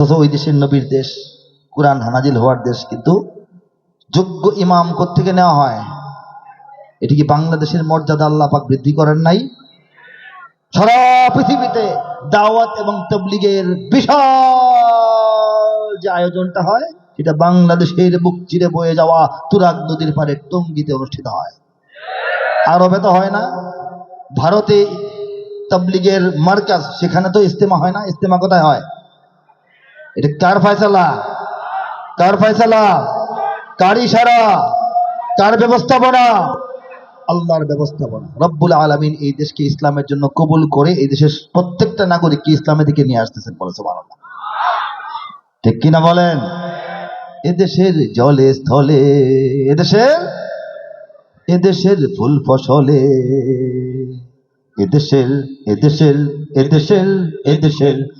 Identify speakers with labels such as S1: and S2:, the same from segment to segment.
S1: ওই দেশের নবীর দেশ, কোরআন হানাজিল হওয়ার দেশ, কিন্তু যোগ্য ইমাম থেকে নেওয়া হয়? এটি কি বাংলাদেশের মর্যাদা আল্লাহ পাক বৃদ্ধি করেন নাই? সারা পৃথিবীতে দাওয়াত এবং তবলিগের বিশাল যে আয়োজনটা হয়, সেটা বাংলাদেশের বুক চিরে বয়ে যাওয়া তুরাগ নদীর পারে টঙ্গিতে অনুষ্ঠিত হয়। আরবে তো হয় না, ভারতে তবলিগের মার্কাজ, সেখানে তো ইস্তেমা হয় না, ইস্তেমা কোথায় হয়? এটা কার ফয়সালা। কার ফয়সালা। কার ইশারা। কার ব্যবস্থাপনা। আল্লাহর ব্যবস্থাপনা। রব্বুল আলমিন এই দেশকে ইসলামের জন্য কবুল করে এই দেশের প্রত্যেকটা নাগরিককে ইসলামের দিকে নিয়ে আসতেছেন বাংলা ঠিক কিনা বলেন? এদেশের জলে স্থলে, এদেশের এদেশের ফুল ফসলে, এদেশের এদেশের এদেশের এদেশের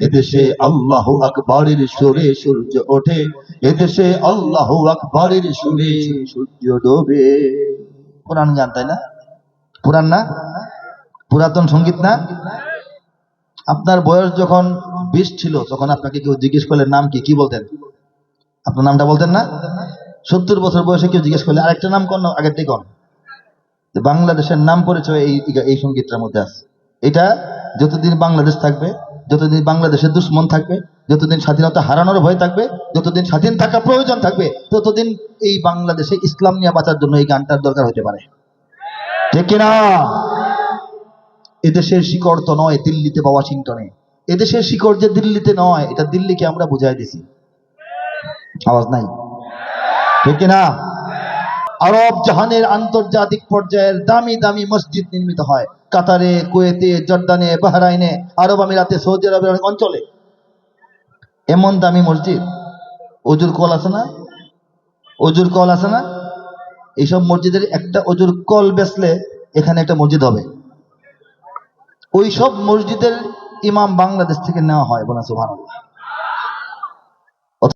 S1: এদেশে আল্লাহ আকবরের সুরে সূর্য ওঠে, এদেশে আল্লাহ আকবরের সুরে সূর্য ডোবে। পুরান গান, তাই না? পুরান না? পুরাতন সংগীত না? আপনার বয়স যখন বিশ ছিল, তখন আপনাকে কেউ জিজ্ঞেস করলে নাম কি? কি বলতেন? আপনার নামটা বলতেন না? সত্তর বছর বয়সে কেউ জিজ্ঞেস করলে, আরেকটা নাম কোন আগের থেকে কোন বাংলাদেশের নাম পরিচয় এই এই সঙ্গীতটার মধ্যে আছে। এটা যতদিন বাংলাদেশ থাকবে যতদিন বাংলাদেশের দুশ্মন থাকবে, যতদিন স্বাধীনতা হারানোর ভয় থাকবে, যতদিন স্বাধীন থাকা প্রয়োজন থাকবে, ততদিন এই বাংলাদেশে ইসলাম নিয়ে বাঁচার জন্য এই গানটার দরকার হতে পারে। ঠিক কিনা এদেশের শিকড় তো নয় দিল্লিতে বা ওয়াশিংটনে। এদেশের শিকড় যে দিল্লিতে নয়, এটা দিল্লিকে আমরা বুঝাই দিছি। আওয়াজ নাই? ঠিক কিনা আরব জাহানের আন্তর্জাতিক পর্যায়ের দামি দামি মসজিদ নির্মিত হয়। কাতারে, কুয়েতে, জর্দানে, বাহরাইনে, আরব আমিরাতে, সৌদি আরবের অনেক অঞ্চলে। এমন দামি মসজিদ। অজুর কল আছে না? অজুর কল আছে না? এইসব মসজিদের একটা অজুর কল বেচলে এখানে একটা মসজিদ হবে। ওই সব মসজিদের ইমাম বাংলাদেশ থেকে নেওয়া হয় বলা সুবহানাল্লাহ।